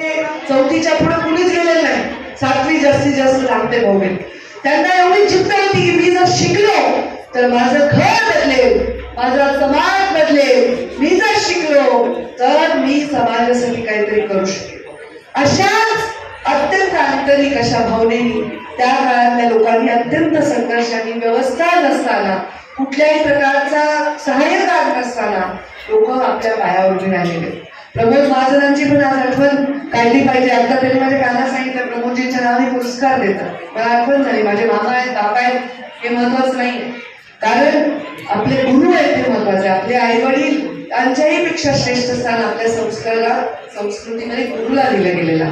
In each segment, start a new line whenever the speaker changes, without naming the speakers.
चौथीच्या पुढे कुणीच गेलेलं नाही. सातवी जास्तीत जास्त लागते भाऊ त्यांना एवढी चिंता होती की मी जर शिकलो तर माझं घर बदलेल माझा समाज बदलेल. मी जर शिकलो तर मी समाजासाठी काहीतरी करू शकेल अशाच अत्यंत आंतरिक अशा भावनेनी त्या काळातल्या लोकांनी अत्यंत संघर्षाने व्यवस्था नसताना कुठल्याही प्रकारचा सहाय्यकार नसताना लोक आपल्या पायावर उभे राहिलेले. प्रमोद महाजनांची पण आज आठवण काढली पाहिजे. आता त्यांनी माझ्या कानात सांगितलं प्रमोदजींच्या नावाने पुरस्कार देतात. मला आठवण झाली माझे मामा आहेत बाबा आहेत हे महत्वाचं नाही. कारण आपले गुरु आहेत ते महत्त्वाचे. आपले आई वडील पेक्षा श्रेष्ठ स्थान आपल्या संस्काराला संस्कृतीमध्ये गुरुला दिलं गेलेला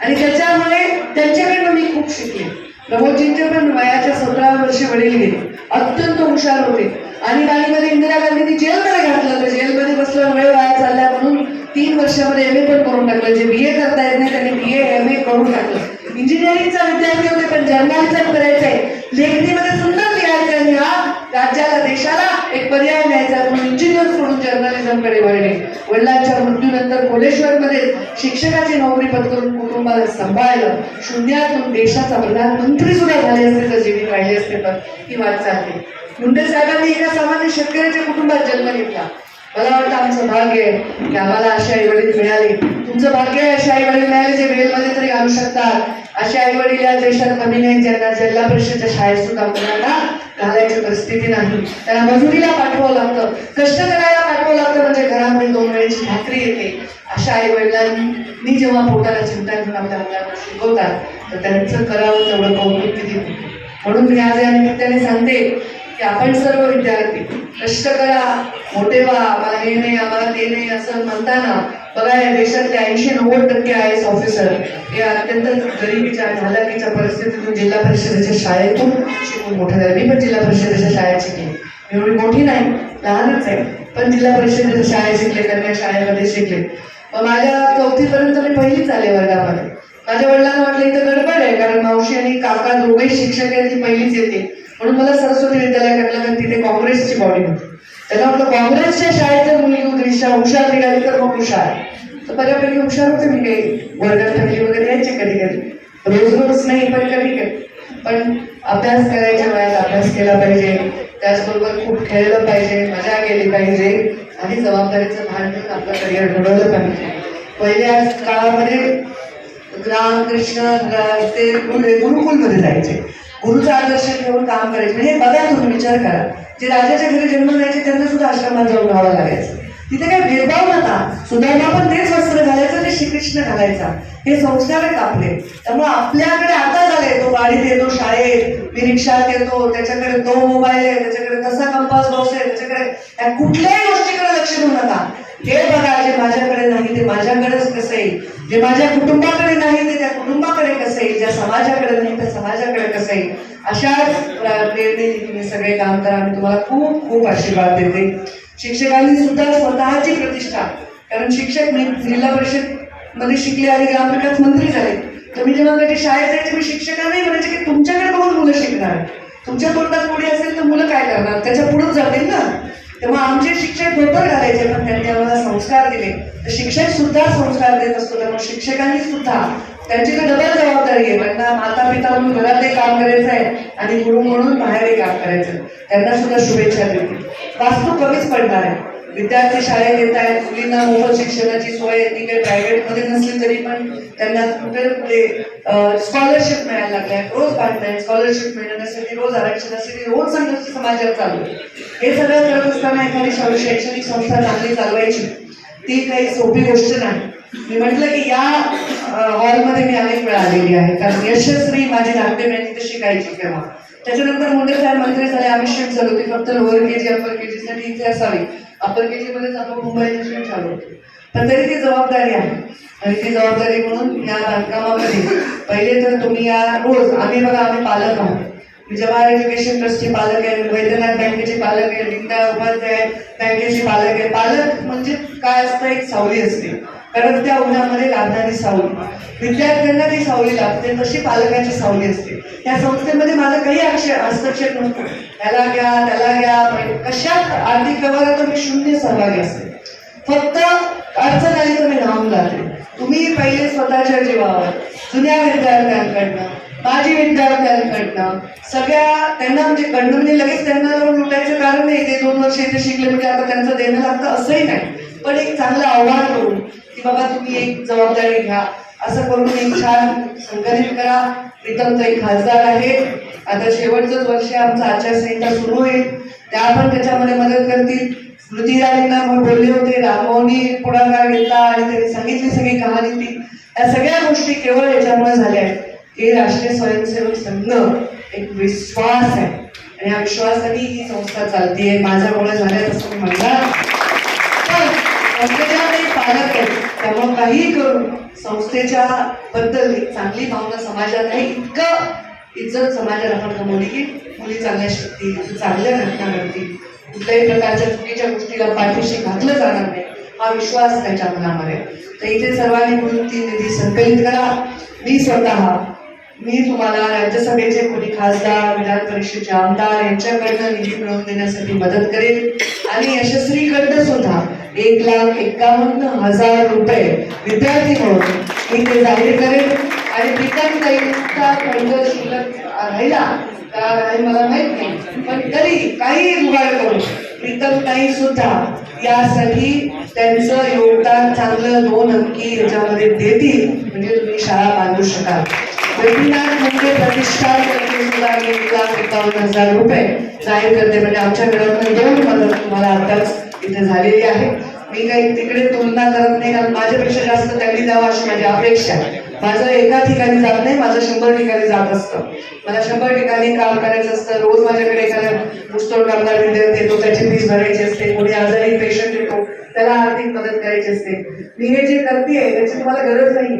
आणि त्याच्यामुळे त्यांच्याकडनं मी खूप शिकले. प्रमोदजींचे पण वयाच्या सतरा वर्षी वडील गेले अत्यंत हुशार होते. आणि मध्ये इंदिरा गांधींनी जेलमध्ये घातलं तर जेलमध्ये बसलं वेळ वाया चालल्या म्हणून तीन वर्षामध्ये एम ए पण करून टाकलं. जे बी ए करता येत नाही त्यांनी बी ए एम ए करून टाकलं. इंजिनिअरिंगचा विद्यार्थी होते पण जर्नलिझम आहे लेखणीमध्ये सुंदर लिहायचं आणि हा राज्याला देशाला एक पर्याय द्यायचा म्हणून इंजिनियर सोडून जर्नलिझमकडे वळले. वडिलांच्या मृत्यूनंतर कोलेश्वरमध्ये शिक्षकाची नोकरी पत्करून कुटुंबाला सांभाळलं. शून्यातून देशाचा प्रधानमंत्री सुद्धा झाले असते तर जीवित राहिले असते. पण ही वाटचाल आहे मुंडे साहेबांनी एका सामान्य शेतकऱ्याच्या कुटुंबात जन्म घेतला. मला वाटतं आमचं भाग्य आहे की आम्हाला अशी आई वडील मिळाले. तुमचं भाग्य आहे असे आई वडील मिळाले जे वेळमध्ये तरी घालू शकतात. असे आई वडील या देशात कमी नाही ज्यांना जिल्हा परिषदेच्या शाळेत सुद्धा मुलांना घालायची परिस्थिती नाही. त्यांना मजुरीला पाठवावं लागतं. कष्ट करायला पाठवावं लागतं म्हणजे घरामध्ये दोन वेळेची भाकरी येते. अशा आई वडिलांनी जेव्हा पोटाला चिंता घेऊन आपल्या मुलांना शिकवतात तर त्यांचं करावं तेवढं कौतुक किती म्हणून मी आज या निमित्ताने सांगते की आपण सर्व विद्यार्थी कष्ट करा मोठे व्हा आम्हाला हे नाही आम्हाला ते नाही असं म्हणताना बघा या देशातले ऐंशी नव्वद टक्के आय एस ऑफिसर हे अत्यंत गरिबीच्या हालाकीच्या परिस्थितीतून जिल्हा परिषदेच्या शाळेतून शिकून मोठे झाले. मी पण जिल्हा परिषदेच्या शाळेत शिकले. एवढी मोठी नाही लहानच आहे पण जिल्हा परिषदेच्या शाळेत शिकले कन्या शाळेमध्ये शिकले. मग माझ्या चौथीपर्यंत मी पहिलीच आले वर्गामध्ये. माझ्या वडिलांना वाटलं इथं गडबड आहे कारण मावशी आणि काका दोघे शिक्षक आहेत ती पहिलीच येते म्हणून मला सरस्वती विद्यालय टाकलं कारण तिथे काँग्रेसची बॉडी होती. त्याला म्हटलं काँग्रेसच्या शाळेत जर मुलगी होती हुशार निघाली तर मग हुशार. तर बऱ्यापैकी हुशार होते मी काही. वर्गात ठरली वगैरे यायचे कधी कधी. रोज रोज नाही पण कधी कधी. पण अभ्यास करायच्या वयात अभ्यास केला पाहिजे. त्याचबरोबर खूप खेळलं पाहिजे मजा केली पाहिजे. आणि जबाबदारीचं भान घेऊन आपलं करिअर घडवलं पाहिजे. पहिल्या काळामध्ये रामकृष्ण रा- ते गुरु- गुरुकुलमध्ये जायचे. गुरुचा आदर्श घेऊन काम करायचे. म्हणजे बघा तुम्ही विचार करा. जे राजाच्या घरी जन्म जायचे त्यांना सुद्धा आश्रमात जाऊन राहावं लागायचं. तिथे काही भेदभाव नव्हता. सुधारणा पण तेच वस्त्र घालायचं ते श्रीकृष्ण घालायचा. हे संस्कार आहेत आपले. त्यामुळे आपल्याकडे आता झाले तो गाडीत येतो शाळेत मी रिक्षात येतो त्याच्याकडे तो मोबाईल आहे त्याच्याकडे कसा कंपास बॉक्स आहे त्याच्याकडे या कुठल्याही गोष्टीकडे लक्ष देऊ नका. ते बघा जे माझ्याकडे नाही ते माझ्याकडेच कसं येईल? जे माझ्या कुटुंबाकडे नाही ते त्या कुटुंबाकडे कसं येईल? ज्या समाजाकडे नाही त्या समाजाकडे कसं येईल? अशाच प्रेरणेने तुम्ही सगळे काम करा. मी तुम्हाला खूप खूप आशीर्वाद देते. शिक्षकांनी सुद्धा स्वतःची प्रतिष्ठा कारण शिक्षक मी जिल्हा परिषदमध्ये शिकले आणि ग्रामविकास मंत्री झाले. तर मी जेव्हा कधी शाळेत जायचे मी शिक्षकांनाही म्हणायचे की तुमच्याकडे बघून मुलं शिकणार? तुमच्या तोंडात पुढे असेल तर मुलं काय करणार? त्याच्या पुढेच जातील ना? तेव्हा आमचे शिक्षक धोतर घालायचे पण त्यांनी आम्हाला संस्कार दिले. तर शिक्षक सुद्धा संस्कार देत असतो त्यामुळे शिक्षकांनी सुद्धा त्यांची तर डबल जबाबदारी आहे. त्यांना माता पिता म्हणून घरातले काम करायचं आहे आणि गुरु म्हणून बाहेरही काम करायचं त्यांना सुद्धा शुभेच्छा देते. वास्तू कमीच पडणार आहे. विद्यार्थी शाळेत येत आहेत. मुलींना मोफत शिक्षणाची सोय ती काही प्रायव्हेटमध्ये नसली तरी पण त्यांना कुठे कुठे स्कॉलरशिप मिळायला लागल्या रोज बांधताय स्कॉलरशिप मिळण्यासाठी रोज आरक्षणासाठी रोज संघर्ष समाजात चालू आहे. हे सगळं करत असताना एखादी शैक्षणिक संस्था चांगली चालवायची. ती काही सोपी गोष्ट नाही. मी म्हटलं की या हॉलमध्ये मी अनेक वेळा आलेली आहे. कारण यशस्वी माझी नाट्यमेन तिथे शिकायची तेव्हा. त्याच्यानंतर मुंडे साहेब मंत्री झाले आम्ही शिफ्ट झालो ते फक्त लोअर के जी अप्पर के जी साठी इथे असावी. अप्पर केजीमध्येच आपण मुंबई शिफ्ट झालो पण तरी ती जबाबदारी आहे. आणि ती जबाबदारी म्हणून या बांधकामामध्ये पहिले तर तुम्ही या रोज आम्ही बघा आम्ही पालक आहोत. जवाहर एज्युकेशन ट्रस्टचे पालक आहे वैद्यनाथ बँकेचे पालक आहे लिंगा उपाध्याय बँकेचे पालक आहे पालक म्हणजे काय असतं? एक सावली असते. कारण त्या उन्हामध्ये लागणारी सावली विद्यार्थ्यांना ती सावली लागते तशी पालकाची सावली असते. या संस्थेमध्ये माझा काही अक्षर हस्तक्षेप नसतो. त्याला घ्या त्याला घ्या पण कशात आर्थिक व्यवहारात मी शून्य सहभागी असते फक्त अडचण आली तर मी धावून जाते. तुम्ही पहिले स्वतःच्या जीवावर जुन्या विद्यार्थ्यांकडनं माजी विद्यार्थ्यांकडनं सगळ्या त्यांना म्हणजे कंडून लगेच त्यांना जाऊन लुटायचं कारण नाही. ते दोन वर्ष इथे शिकले म्हणजे आता त्यांचं देणं लागतं असंही नाही. पण एक चांगलं आव्हान करून की बाबा तुम्ही एक जबाबदारी घ्या. असं करून एक छान संघटित करा. प्रीतमताई खासदार आहे. आता शेवटचंच वर्ष आमचा आचारसंहिता सुरू आहे. त्या पण त्याच्यामध्ये मदत करतील. स्मृती इराणींना मग बोलले होते रामभाऊनी पुढाकार घेतला आणि त्यांनी सांगितली सगळी कहाणी ती. या सगळ्या गोष्टी केवळ याच्यामुळे झाल्या आहेत की राष्ट्रीय स्वयंसेवक संघ एक विश्वास आहे. आणि या विश्वासाने ही संस्था चालतीये? माझ्यामुळे झाल्या असं मी म्हणणार संस्थेच्या पालक आहेत. त्यामुळे काही करून संस्थेच्या बद्दल एक चांगली भावना समाजात आहे इतकं इज्जत समाजात आपण कमवली की मुली चांगल्या शिकतील चांगल्या घटना घडतील. कुठल्याही प्रकारच्या चुकीच्या गोष्टीला पाठीशी घातलं जाणार नाही. हा विश्वास त्याच्या मनामध्ये तर इथे सर्वांनी मिळून ती निधी संकलित करा. मी स्वतः मी तुम्हाला राज्यसभेचे कोणी खासदार विधान परिषदेचे आमदार यांच्याकडनं निधी मिळवून देण्यासाठी मदत करेल. आणि यशस्वीकडनं सुद्धा एक लाख एकावन्न हजार रुपये विद्यार्थी म्हणून मी ते जाहीर करेन आणि प्रीतमताईंचा खंड शिल्लक राहिला का नाही मला माहीत नाही. पण तरी काही जुगाड करून प्रीतमताई सुद्धा यासाठी त्यांचं योगदान चांगलं दोन अंकी याच्यामध्ये देतील. म्हणजे तुम्ही शाळा बांधू शकाल. वेबिनार म्हणजे प्रतिष्ठान सुद्धा एक लाख एकावन्न हजार रुपये. जाहीर करते म्हणजे आमच्या घरातून दोन मदत तुम्हाला आताच इथे झालेली आहे. मी काही तिकडे तुलना करत नाही कारण माझ्यापेक्षा जास्त त्यांनी जावं अशी माझी अपेक्षा आहे. माझं एका ठिकाणी जात नाही माझं शंभर ठिकाणी जात असतं. मला शंभर ठिकाणी काम करायचं असतं रोज माझ्याकडे एखादा मुस्तोड कामगार विद्यार्थी येतो त्याची फीस भरायची असते कोणी आजारी पेशंट येतो त्याला आर्थिक मदत करायची असते. मी हे जे करते त्याची तुम्हाला गरज नाही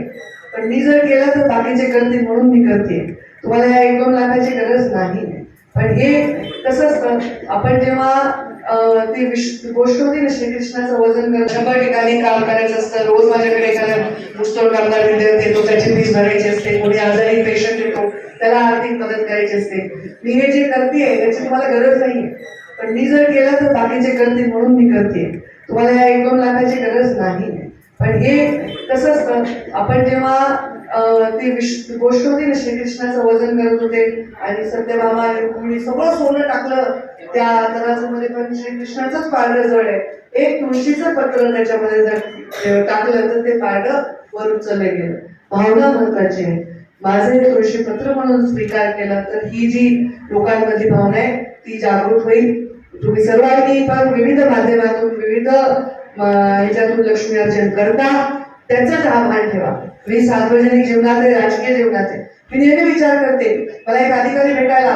पण मी जर केलं तर बाकीचे करतील म्हणून मी करते. तुम्हाला या एक दोन लाखाची गरज नाही. पण हे कसं असतं आपण जेव्हा ते ती विश- गोष्ट होती ना श्रीकृष्णाचं वजन कर शंभर ठिकाणी काम करायचं असतं रोज माझ्याकडे एखादा मुस्तोड कामगार विद्यार्थी येतो त्याची फीस भरायची असते कोणी आजारी पेशंट येतो त्याला आर्थिक मदत करायची असते. मी हे जे करते त्याची तुम्हाला गरज नाही. पण मी जर केलं तर बाकीचे करतील म्हणून मी करते. तुम्हाला या एक दोन लाखाची गरज नाही. पण हे कसं असतं आपण जेव्हा ती गोष्ट होती ना श्रीकृष्णाचं वजन करत होते आणि सत्यभामा रुक्मिणी सगळं सोनं टाकलं त्या तराजूमध्ये पण श्रीकृष्णाचंच पारडं जड आहे. एक तुळशीचं पत्र त्याच्यामध्ये जर टाकलं तर ते पारडं वर उचललं गेलं. भावना महत्वाची आहे. माझे तुळशी पत्र म्हणून स्वीकार केला तर ही जी लोकांमधली भावना आहे ती जागृत होईल. तुम्ही सर्वांनी पण विविध माध्यमातून विविध याच्यातून लक्ष्मी अर्जन करता. त्याचाच आभार ठेवा. मी सार्वजनिक जीवनात आहे राजकीय जीवनात मी नेहमी विचार करते मला एक अधिकारी भेटायला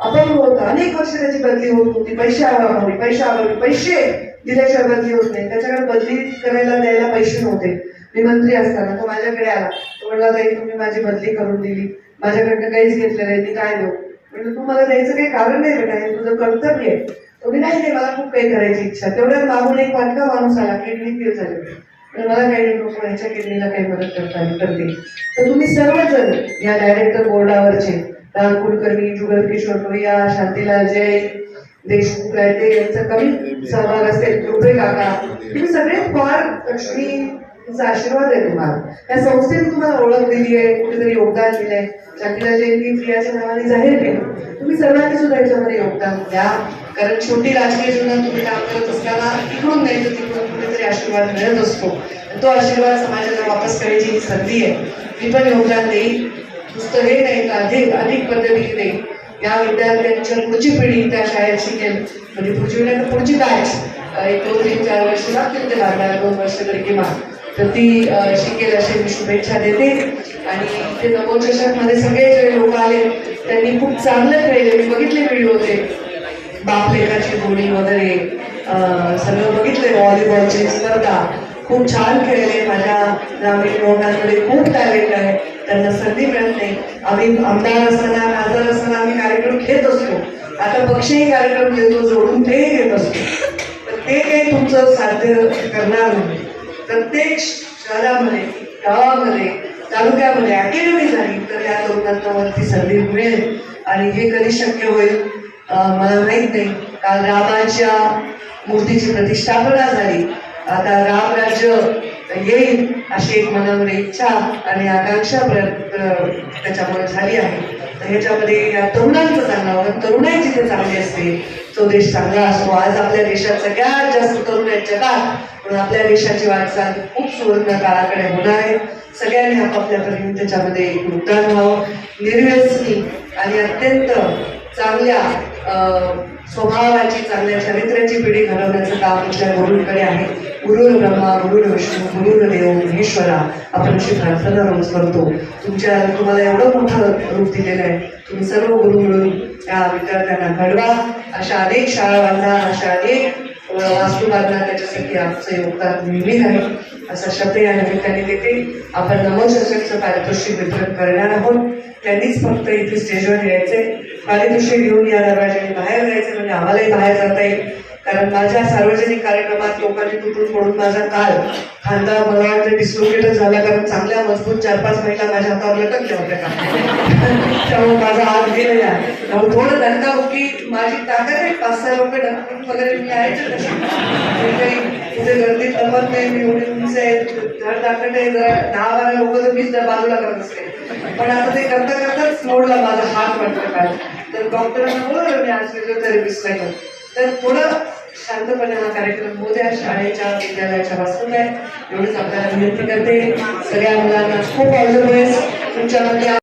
अपंग होतं अनेक वर्ष त्याची बदली होत होती पैसे अभावी पैसे अभावी. पैसे दिल्याशिवाय बदली होत नाही. त्याच्याकडे बदली करायला द्यायला पैसे नव्हते. मी मंत्री असताना तो माझ्याकडे आला. तो म्हणला ताई तुम्ही माझी बदली करून दिली. माझ्याकडनं काहीच घेतलं नाही. मी काय देऊ म्हणजे तू मला द्यायचं काही कारण नाही बेटा. हे तुझं कर्तव्य आहे. एवढी मी नाही ते मला खूप काही करायची इच्छा. तेवढ्या मागून एक पाटका माणूस आला किडनी फेल झाली. मला काही नाही नको यांच्या किडनीला काही मदत करता आली करते तर तुम्ही सर्वजण या डायरेक्टर बोर्डावरचे राम कुलकर्णी जुगल किशोर टोया शांतीलाल जय देशमुख रायते यांचा कमी सहभाग असेल रुपे काका तुम्ही सगळे फार तुमचा आशीर्वाद आहे तुम्हाला. त्या संस्थेने तुम्हाला ओळख दिली आहे कुठेतरी योगदान दिलंय. शांतीलाल जयंती प्रियाच्या नावाने जाहीर केलं. तुम्ही सर्वांनी सुद्धा याच्यामध्ये योगदान द्या. कारण शेवटी राजकीय जीवनात तुम्ही काम करत असताना इकडून नाही तर तिकडून कुठेतरी आशीर्वाद मिळत असतो. तो आशीर्वाद समाजाला वापस करायची ही संधी आहे. मी पण योगदान देईन. नुसतं हे नाही तर अधिक अधिक पद्धतीने या विद्यार्थ्यांच्या पुढची पिढी त्या शाळेत शिकेल. म्हणजे पुढची पिढी तर पुढची बॅच. एक दोन तीन चार वर्ष लागतील ते लागणार दोन वर्ष तरी किमान. तर ती शिकेल अशी मी शुभेच्छा देते. आणि ते नवोचषकमध्ये सगळे जे लोक आले त्यांनी खूप चांगलं खेळले. मी बघितले व्हिडिओ ते. बापलेखाची गोडी वगैरे. सगळं बघितले व्हॉलीबॉलची स्पर्धा. खूप छान खेळले. माझ्या ग्रामीण लोकांकडे खूप टॅलेंट आहे. त्यांना संधी मिळत नाही. आम्ही आमदार असताना खासदार असताना आम्ही कार्यक्रम घेत असतो. आता पक्षही कार्यक्रम घेतो जोडून तेही घेत असतो. तर ते काही तुमचं साध्य करणार नाही. प्रत्येक शहरामध्ये गावामध्ये तालुक्यामध्ये अकॅडमी झाली तर या लोकांना वरती संधी मिळेल. आणि हे कधी शक्य होईल मला माहीत नाही. काल रामाच्या मूर्तीची प्रतिष्ठापना झाली. आता राम राज्य येईल अशी एक मनामध्ये इच्छा आणि आकांक्षा त्याच्यामुळे झाली आहे. तर ह्याच्यामध्ये या तरुणांचं चांगलं होतं तरुणाई जिथे चांगली असते तो देश चांगला असतो आज आपल्या देशात सगळ्यात जास्त तरुण आहेत जगात. म्हणून आपल्या देशाची वाटचाल खूप सुवर्ण काळाकडे होणार आहे. सगळ्यांनी आपापल्या परीने त्याच्यामध्ये योगदान व्हावं. निर्व्यसनी आणि अत्यंत चांगल्या स्वभावाची चांगल्या चरित्र्याची पिढी घडवण्याचं काम आमच्या गुरुंकडे आहे. गुरु ब्रह्मा गुरु विष्णू गुरु देव महेश्वरा आपण अशी प्रार्थना रोज करतो. तुमच्या तुम्हाला एवढं मोठं रूप दिलेलं आहे. तुम्ही सर्व गुरु मिळून त्या विद्यार्थ्यांना घडवा. अशा अनेक शाळा बांधा अशा अनेक वास्तू बांधा त्याच्यासाठी आमचं योगदान नेहमी आहे. असा शब्द या निमित्ताने देते. आपण नमोचषकचं पारितोषिक वितरण करणार आहोत. त्यांनीच फक्त इथे स्टेजवर यायचे पारितोषिक घेऊन या दरवाजाने बाहेर जायचं म्हणजे आम्हालाही बाहेर जाता येईल. कारण माझ्या सार्वजनिक कार्यक्रमात लोकांनी तुटून पडून माझा काल खांदा मला वाटतं डिस्लोकेटच झाला. कारण चांगल्या मजबूत चार पाच महिला माझ्या हातावर लटकल्या होत्या का? त्यामुळे माझा हात गेलेला. त्यामुळे थोडं धक्काबुक्की माझी ताकद आहे. पाच सहा लोक ढकलून वगैरे मी यायचं कशी काही कुठे गर्दीत जमत नाही. मी एवढी उंच आहे. धड दाखवत आहे. जरा दहा बारा लोक तर मीच त्या बाजूला करत असते. पण आता ते करता करताच मोडला माझा हात वाटतं काय तर डॉक्टरांना बोलवलं मी आज फिजिओथेरपिस्ट तर थोडं शांतपणे हा कार्यक्रम होऊ द्या. शाळेच्या विद्यालयाच्या वास्तून आहे. एवढंच आपल्याला विनंती करते. सगळ्या मुलांना खूप ऑल द बेस्ट तुमच्यामध्ये